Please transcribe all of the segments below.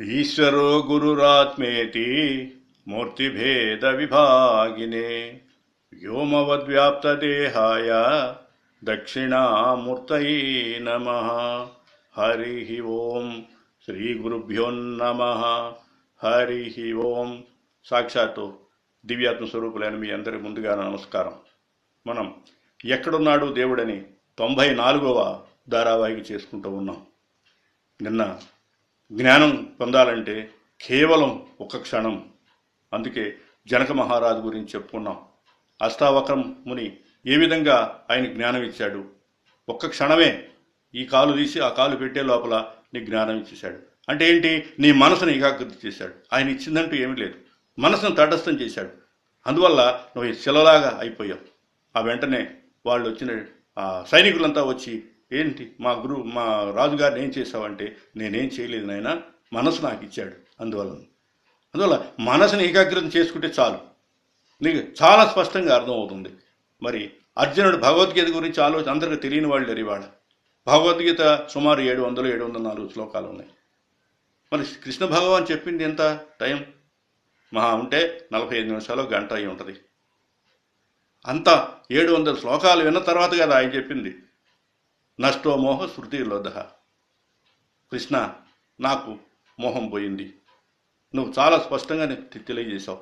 ఈశ్వరో గురురాత్మేతి మూర్తిభేద విభాగినే. వ్యోమవద్వ్యాప్తదేహాయ దక్షిణామూర్తయే నమ. హరి ఓం శ్రీ గురుభ్యోన్నమ హరి ఓం. సాక్షాత్తు దివ్యాత్మ స్వరూపులైన మీ అందరి ముందుగా నమస్కారం. మనం ఎక్కడున్నాడు దేవుడని తొంభై నాలుగవ ధారావాహిక చేసుకుంటూ ఉన్నాం. నిన్న జ్ఞానం పొందాలంటే కేవలం ఒక క్షణం. అందుకే జనక మహారాజు గురించి చెప్పుకున్నాం. అష్టావక్రం ముని ఏ విధంగా ఆయన జ్ఞానం ఇచ్చాడు? ఒక్క క్షణమే. ఈ కాలు తీసి ఆ కాలు పెట్టే లోపల నీ జ్ఞానం ఇచ్చేశాడు. అంటే ఏంటి? నీ మనసును ఏకాగ్రత చేశాడు. ఆయన ఇచ్చిందంటూ ఏమీ లేదు. మనసును తటస్థం చేశాడు. అందువల్ల నువ్వు ఈ శిలలాగా అయిపోయావు. ఆ వెంటనే వాళ్ళు వచ్చిన సైనికులంతా వచ్చి ఏంటి? మా గురువు మా రాజుగారిని ఏం చేశావంటే నేనేం చేయలేదు నాయన మనసు నాకు ఇచ్చాడు అందువల్ల అందువల్ల మనసుని ఏకాగ్రత చేసుకుంటే చాలు. నీకు చాలా స్పష్టంగా అర్థమవుతుంది. మరి అర్జునుడు భగవద్గీత గురించి ఆలోచన అందరికీ తెలియని వాళ్ళు లేరు ఇవాళ. భగవద్గీత సుమారు ఏడు వందలు ఏడు వందల నాలుగు శ్లోకాలు ఉన్నాయి. మరి కృష్ణ భగవాన్ చెప్పింది ఎంత టైం? మహా ఉంటే నలభై ఐదు నిమిషాలు గంట అయి ఉంటుంది. అంత ఏడు వందల శ్లోకాలు విన్న తర్వాత కదా ఆయన చెప్పింది. నష్టో మోహ శృతి లోధ కృష్ణ నాకు మోహం పోయింది. నువ్వు చాలా స్పష్టంగా తెలియజేశావు.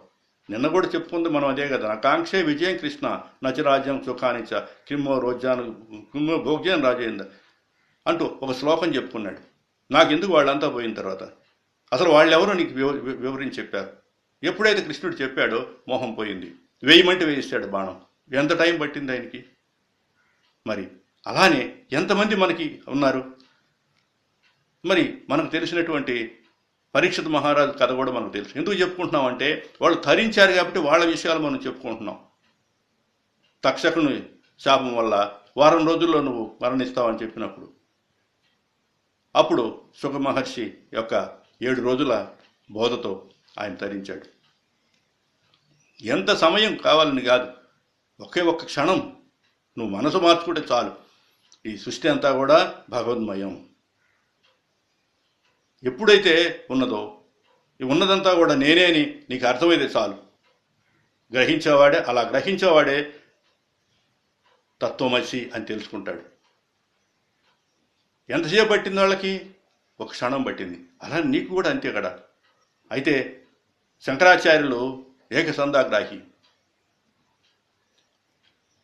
నిన్న కూడా చెప్పుకుంది మనం అదే కదా. ఆకాంక్షే విజయం కృష్ణ. నచరాజ్యం సుఖానిచ కిమ్మో రోజాను కిమ్మో భోగ్యం రాజేంద్ర అంటూ ఒక శ్లోకం చెప్పుకున్నాడు. నాకెందుకు వాళ్ళంతా పోయిన తర్వాత? అసలు వాళ్ళెవరో నీకు వివ- వివరించి చెప్పారు. ఎప్పుడైతే కృష్ణుడు చెప్పాడో మోహం పోయింది. వేయమంటే వేయిస్తాడు బాణం. ఎంత టైం పట్టింది ఆయనకి? మరి అలానే ఎంతమంది మనకి ఉన్నారు? మరి మనకు తెలిసినటువంటి పరీక్షిత్ మహారాజు కథ కూడా మనకు తెలుసు. ఎందుకు చెప్పుకుంటున్నాం అంటే వాళ్ళు తరించారు కాబట్టి వాళ్ళ విషయాలు మనం చెప్పుకుంటున్నాం. తక్షకుని శాపం వల్ల వారం రోజుల్లో నువ్వు మరణిస్తావని చెప్పినప్పుడు. అప్పుడు సుఖ మహర్షి యొక్క ఏడు రోజుల బోధతో ఆయన తరించాడు. ఎంత సమయం కావాలని కాదు. ఒకే ఒక్క క్షణం నువ్వు మనసు మార్చుకుంటే చాలు. ఈ సృష్టి అంతా కూడా భగవద్మయం. ఎప్పుడైతే ఉన్నదో ఈ ఉన్నదంతా కూడా నేనే అని నీకు అర్థమైతే చాలు. గ్రహించేవాడే అలా గ్రహించేవాడే తత్వమసి అని తెలుసుకుంటాడు. ఎంతసేపు పట్టింది వాళ్ళకి? ఒక క్షణం పట్టింది. అలా నీకు కూడా అంతే కదా. అయితే శంకరాచార్యులు ఏకసందాగ్రాహి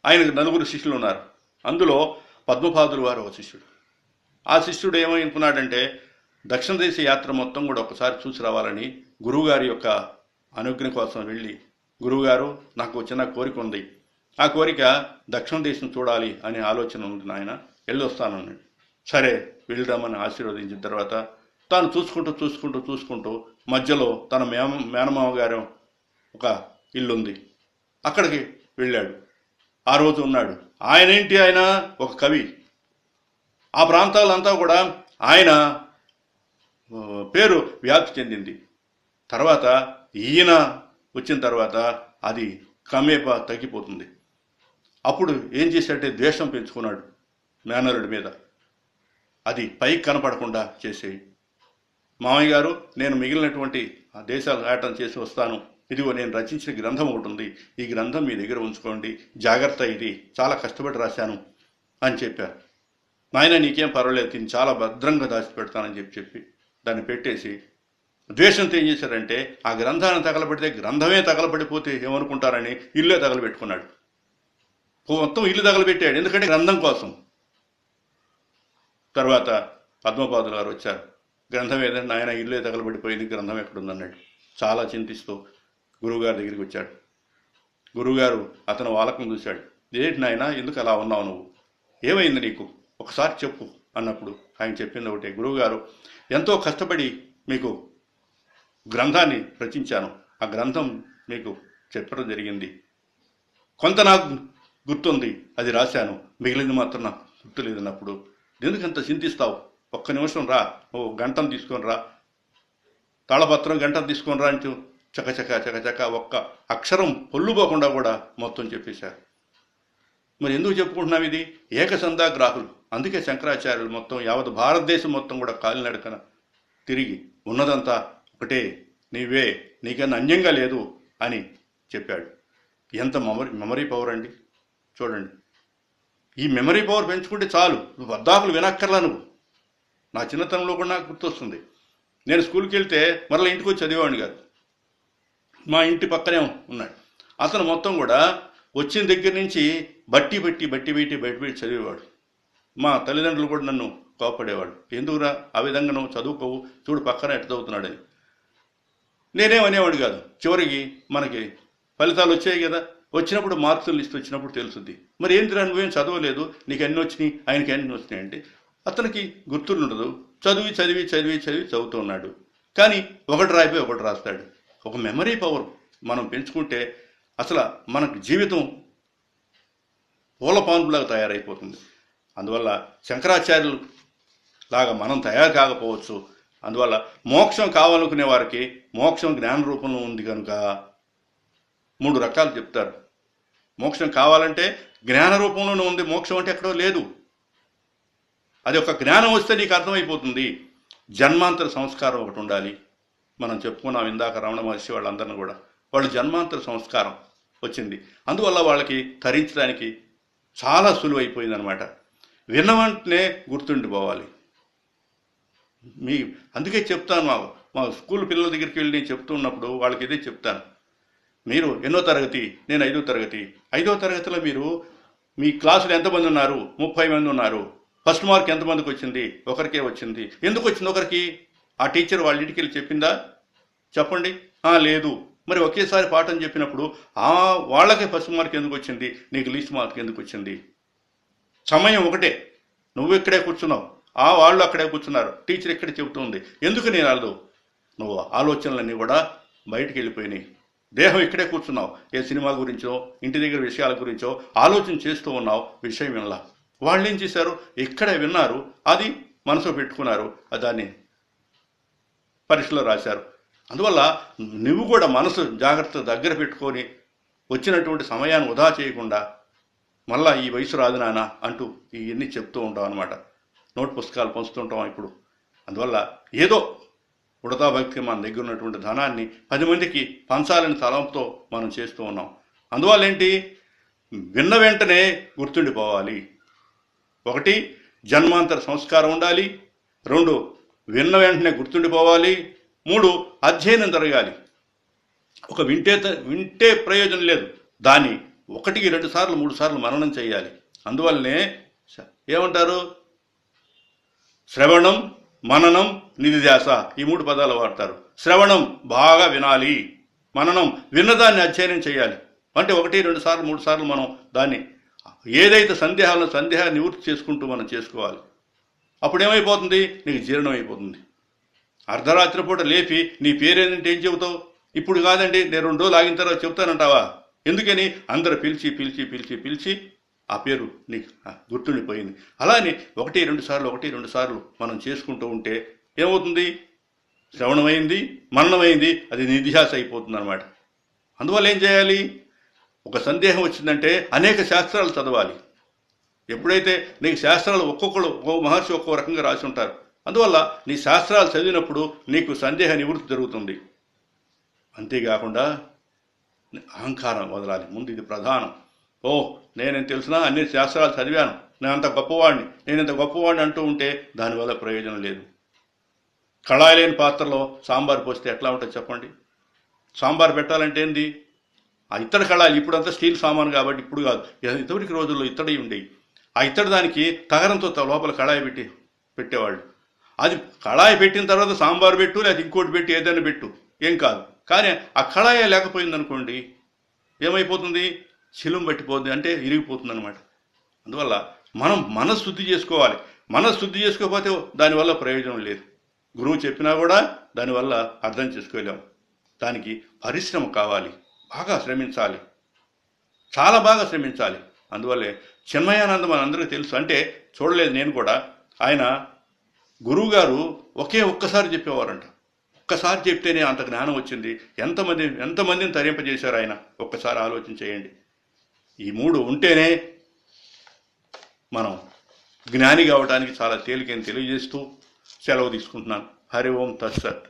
ఆయనకు నలుగురు శిష్యులు ఉన్నారు. అందులో పద్మపాదులు వారు ఒక శిష్యుడు. ఆ శిష్యుడు ఏమనుకున్నాడంటే దక్షిణ దేశ యాత్ర మొత్తం కూడా ఒకసారి చూసి రావాలని గురువుగారి యొక్క అనుజ్ఞ కోసం వెళ్ళి గురువుగారు నాకు చిన్న కోరిక ఉంది. ఆ కోరిక దక్షిణ దేశం చూడాలి అనే ఆలోచన ఉంది నాయన వెళ్ళొస్తానని సరే వెళ్దామని ఆశీర్వదించిన తర్వాత తాను చూసుకుంటూ చూసుకుంటూ చూసుకుంటూ మధ్యలో తన మేమ మేనమామ గారు ఒక ఇల్లుంది. అక్కడికి వెళ్ళాడు. ఆ రోజు ఉన్నాడు. ఆయన ఏంటి ఆయన? ఒక కవి. ఆ ప్రాంతాలంతా కూడా ఆయన పేరు వ్యాప్తి చెందింది. తర్వాత ఈయన వచ్చిన తర్వాత అది కమేప తగ్గిపోతుంది. అప్పుడు ఏం చేశాడంటే ద్వేషం పెంచుకున్నాడు మేనరుడి మీద. అది పైకి కనపడకుండా చేసేయి. మామయ్య గారు నేను మిగిలినటువంటి ఆ దేశాలు ఆటం చేసి వస్తాను. ఇదిగో నేను రచించిన గ్రంథం ఒకటి ఉంది. ఈ గ్రంథం మీ దగ్గర ఉంచుకోండి. జాగ్రత్త ఇది. చాలా కష్టపడి రాశాను అని చెప్పారు. నాయన నీకేం పర్వాలేదు. దీన్ని చాలా భద్రంగా దాచిపెడతానని చెప్పి చెప్పి దాన్ని పెట్టేసి ద్వేషంతో ఏం చేశారంటే ఆ గ్రంథాన్ని తగలబెడితే గ్రంథమే తగలబడిపోతే ఏమనుకుంటారని ఇల్లే తగలబెట్టుకున్నాడు. మొత్తం ఇల్లు తగలబెట్టాడు. ఎందుకంటే గ్రంథం కోసం. తర్వాత పద్మపాదులు గారు వచ్చారు. గ్రంథం ఏదైనా ఆయన ఇల్లే తగలబడిపోయింది. గ్రంథం ఎక్కడుందన్నాడు. చాలా చింతిస్తూ గురువుగారి దగ్గరికి వచ్చాడు. గురువుగారు అతను వాలకం చూశాడు. ఏంటి నాయన ఎందుకు అలా ఉన్నావు నువ్వు? ఏమైంది నీకు? ఒకసారి చెప్పు అన్నప్పుడు ఆయన చెప్పింది ఒకటే. గురువుగారు ఎంతో కష్టపడి మీకు గ్రంథాన్ని రచించాను. ఆ గ్రంథం మీకు చెప్పడం జరిగింది. కొంత నాకు గుర్తుంది అది రాశాను. మిగిలింది మాత్రం నాకు గుర్తులేదు అన్నప్పుడు ఎందుకంత చింతిస్తావు? ఒక్క నిమిషం రా ఓ గంటను తీసుకొని రా. తాళపత్రం గంటను తీసుకొని రా అంటూ చకచక చకచక ఒక్క అక్షరం పొల్లుపోకుండా కూడా మొత్తం చెప్పేశారు. మరి ఎందుకు చెప్పుకుంటున్నాం ఇది? ఏకసంధాగ్రాహులు అందుకే శంకరాచార్యులు మొత్తం యావత్ భారతదేశం మొత్తం కూడా కాలినడకన తిరిగి ఉన్నదంతా ఒకటే. నీవే నీకన్నా అన్యంగా లేదు అని చెప్పాడు. ఎంత మెమరీ మెమరీ పవర్ అండి? చూడండి. ఈ మెమరీ పవర్ పెంచుకుంటే చాలు. నువ్వు వద్దాకులు వినక్కర్లా నువ్వు. నా చిన్నతనంలో కూడా నాకు గుర్తొస్తుంది. నేను స్కూల్కి వెళ్తే మరలా ఇంటికి వచ్చి చదివేవాడిని కాదు. మా ఇంటి పక్కనే ఉన్నాడు. అతను మొత్తం కూడా వచ్చిన దగ్గర నుంచి బట్టి బట్టి బట్టి పెట్టి బయట పెట్టి చదివేవాడు. మా తల్లిదండ్రులు కూడా నన్ను కోపడేవాడు ఎందుకురా? ఆ విధంగా నువ్వు చదువుకోవు. చూడు పక్కన ఎట్ట చదువుతున్నాడని నేనేమనేవాడు కాదు. చివరికి మనకి ఫలితాలు వచ్చాయి కదా. వచ్చినప్పుడు మార్కులు లిస్ట్ వచ్చినప్పుడు తెలుస్తుంది మరి ఏంటిరా నువ్వేం చదవలేదు? నీకు ఎన్ని వచ్చినాయి? ఆయనకి ఎన్ని వచ్చినాయి? అంటే అతనికి గుర్తుండదు చదివి చదివి చదివి చదివి చదువుతూ ఉన్నాడు. కానీ ఒకటి రాయిపోయి ఒకటి రాస్తాడు. ఒక మెమరీ పవర్ మనం పెంచుకుంటే అసలు మనకు జీవితం పూల పాన్పులాగా తయారైపోతుంది. అందువల్ల శంకరాచార్యులు లాగా మనం తయారు కాకపోవచ్చు. అందువల్ల మోక్షం కావాలనుకునే వారికి మోక్షం జ్ఞాన రూపంలో ఉంది కనుక మూడు రకాలు చెప్తారు. మోక్షం కావాలంటే జ్ఞాన రూపంలోనే ఉంది మోక్షం అంటే ఎక్కడో లేదు. అది ఒక జ్ఞానం వస్తే నీకు అర్థమైపోతుంది. జన్మాంతర సంస్కారం ఒకటి ఉండాలి. మనం చెప్పుకున్నాం ఇందాక రమణ మహర్షి వాళ్ళందరిని కూడా. వాళ్ళు జన్మాంతర సంస్కారం వచ్చింది. అందువల్ల వాళ్ళకి తరించడానికి చాలా సులువైపోయిందనమాట. విన్న వెంటనే గుర్తుండిపోవాలి. మీ అందుకే చెప్తాను మా మా స్కూల్ పిల్లల దగ్గరికి వెళ్ళి నేను చెప్తున్నప్పుడు వాళ్ళకి ఇదే చెప్తాను. మీరు ఎన్నో తరగతి నేను ఐదో తరగతి. ఐదో తరగతిలో మీరు మీ క్లాసులో ఎంతమంది ఉన్నారు? ముప్పై మంది ఉన్నారు. ఫస్ట్ మార్క్ ఎంతమందికి వచ్చింది? ఒకరికే వచ్చింది. ఎందుకు వచ్చింది ఒకరికి? ఆ టీచర్ వాళ్ళ ఇంటికి వెళ్ళి చెప్పిందా? చెప్పండి. లేదు. మరి ఒకేసారి పాఠం చెప్పినప్పుడు ఆ వాళ్ళకే ఫస్ట్ మార్క్ ఎందుకు వచ్చింది? నీకు లీస్ట్ మార్క్ ఎందుకు వచ్చింది? సమయం ఒకటే. నువ్వు ఇక్కడే కూర్చున్నావు. ఆ వాళ్ళు అక్కడే కూర్చున్నారు. టీచర్ ఇక్కడే చెబుతుంది. ఎందుకు నేను అల్లు నువ్వు ఆలోచనలన్నీ కూడా బయటికి వెళ్ళిపోయినాయి. దేహం ఇక్కడే కూర్చున్నావు. ఏ సినిమా గురించో ఇంటి దగ్గర విషయాల గురించో ఆలోచన చేస్తూ ఉన్నావు. విషయం వినలా. వాళ్ళు ఏం చేశారు? ఇక్కడే విన్నారు. అది మనసులో పెట్టుకున్నారు. దాన్ని పరీక్షలో రాశారు. అందువల్ల నువ్వు కూడా మనసు జాగ్రత్త దగ్గర పెట్టుకొని వచ్చినటువంటి సమయాన్ని వృధా చేయకుండా మళ్ళా ఈ వయసు రాదు నాన్న అంటూ ఇవన్నీ చెప్తూ ఉంటాం అనమాట నోట్ పుస్తకాలు పంచుతుంటాం ఇప్పుడు. అందువల్ల ఏదో ఉడతా భక్తి మన దగ్గర ఉన్నటువంటి ధనాన్ని పది మందికి పంచాలని తలంతో మనం చేస్తూ ఉన్నాం. అందువల్ల ఏంటి? విన్న వెంటనే గుర్తుండిపోవాలి. ఒకటి జన్మాంతర సంస్కారం ఉండాలి. రెండు విన్న వెంటనే గుర్తుండిపోవాలి. మూడు అధ్యయనం జరగాలి. ఒక వింటే త- వింటే ప్రయోజనం లేదు. దాన్ని ఒకటికి రెండు సార్లు మూడు సార్లు మననం చేయాలి. అందువల్లనే ఏమంటారు? శ్రవణం మననం నిధిధ్యాస ఈ మూడు పదాలు వాడతారు. శ్రవణం బాగా వినాలి. మననం విన్నదాన్ని అధ్యయనం చేయాలి. అంటే ఒకటి రెండు సార్లు మూడు సార్లు మనం దాన్ని ఏదైతే సందేహాలను సందేహాన్ని నివృత్తి చేసుకుంటూ మనం చేసుకోవాలి. అప్పుడు ఏమైపోతుంది నీకు జీర్ణం అయిపోతుంది అర్ధరాత్రి పూట లేపి నీ పేరేంటంటే ఏం చెబుతావు? ఇప్పుడు కాదండి నేను రెండు రోజులు ఆగిన తర్వాత చెప్తానంటావా ఎందుకని? అందరు పిలిచి పిలిచి పిలిచి పిలిచి ఆ పేరు నీకు గుర్తుండిపోయింది. అలానే ఒకటి రెండు సార్లు ఒకటి రెండు సార్లు మనం చేసుకుంటూ ఉంటే ఏమవుతుంది? శ్రవణమైంది మరణమైంది అది నిధిహాస అయిపోతుంది అనమాట అందువల్ల ఏం చేయాలి? ఒక సందేహం వచ్చిందంటే అనేక శాస్త్రాలు చదవాలి. ఎప్పుడైతే నీకు శాస్త్రాలు ఒక్కొక్కరు ఒక్కో మహర్షి ఒక్కో రకంగా రాసి ఉంటారు. అందువల్ల నీ శాస్త్రాలు చదివినప్పుడు నీకు సందేహ నివృత్తి జరుగుతుంది. అంతేకాకుండా అహంకారం వదలాలి. ముందు ఇది ప్రధానం. ఓ నేనేం తెలిసినా అన్ని శాస్త్రాలు చదివాను. నేను అంత గొప్పవాడిని. నేను ఇంత గొప్పవాడిని అంటూ ఉంటే దానివల్ల ప్రయోజనం లేదు. కళాయి లేని పాత్రలో సాంబార్ పోస్తే ఎట్లా ఉంటుంది చెప్పండి? సాంబార్ పెట్టాలంటే ఏంది? ఆ ఇత్తడి కళాయిలు ఇప్పుడంతా స్టీల్ సామాన్ కాబట్టి ఇప్పుడు కాదు. ఇతడికి రోజుల్లో ఇత్తడి ఉండేవి ఆ ఇత్తడి దానికి తగరంతో లోపల కళాయి పెట్టి పెట్టేవాళ్ళు. అది కళాయి పెట్టిన తర్వాత సాంబార్ పెట్టు లేదా ఇంకోటి పెట్టి ఏదైనా పెట్టు. ఏం కాదు. కానీ ఆ కళాయి లేకపోయింది అనుకోండి ఏమైపోతుంది? శిలం పట్టిపోతుంది అంటే ఇరిగిపోతుంది అనమాట అందువల్ల మనం మనశుద్ధి చేసుకోవాలి. మనశుద్ధి చేసుకోకపోతే దానివల్ల ప్రయోజనం లేదు. గురువు చెప్పినా కూడా దానివల్ల అర్థం చేసుకోలేము. దానికి పరిశ్రమ కావాలి. బాగా శ్రమించాలి. చాలా బాగా శ్రమించాలి. అందువల్లే చిన్మయానందం మనందరికీ తెలుసు. అంటే చూడలేదు నేను కూడా. ఆయన గురువు గారు ఒకే ఒక్కసారి చెప్పేవారంట. ఒక్కసారి చెప్తేనే అంత జ్ఞానం వచ్చింది. ఎంతమంది ఎంతమందిని తరింపజేశారు ఆయన? ఒక్కసారి ఆలోచన చేయండి. ఈ మూడు ఉంటేనే మనం జ్ఞాని కావడానికి చాలా తేలికని తెలియజేస్తూ సెలవు తీసుకుంటున్నాను. హరి ఓం తత్సత్.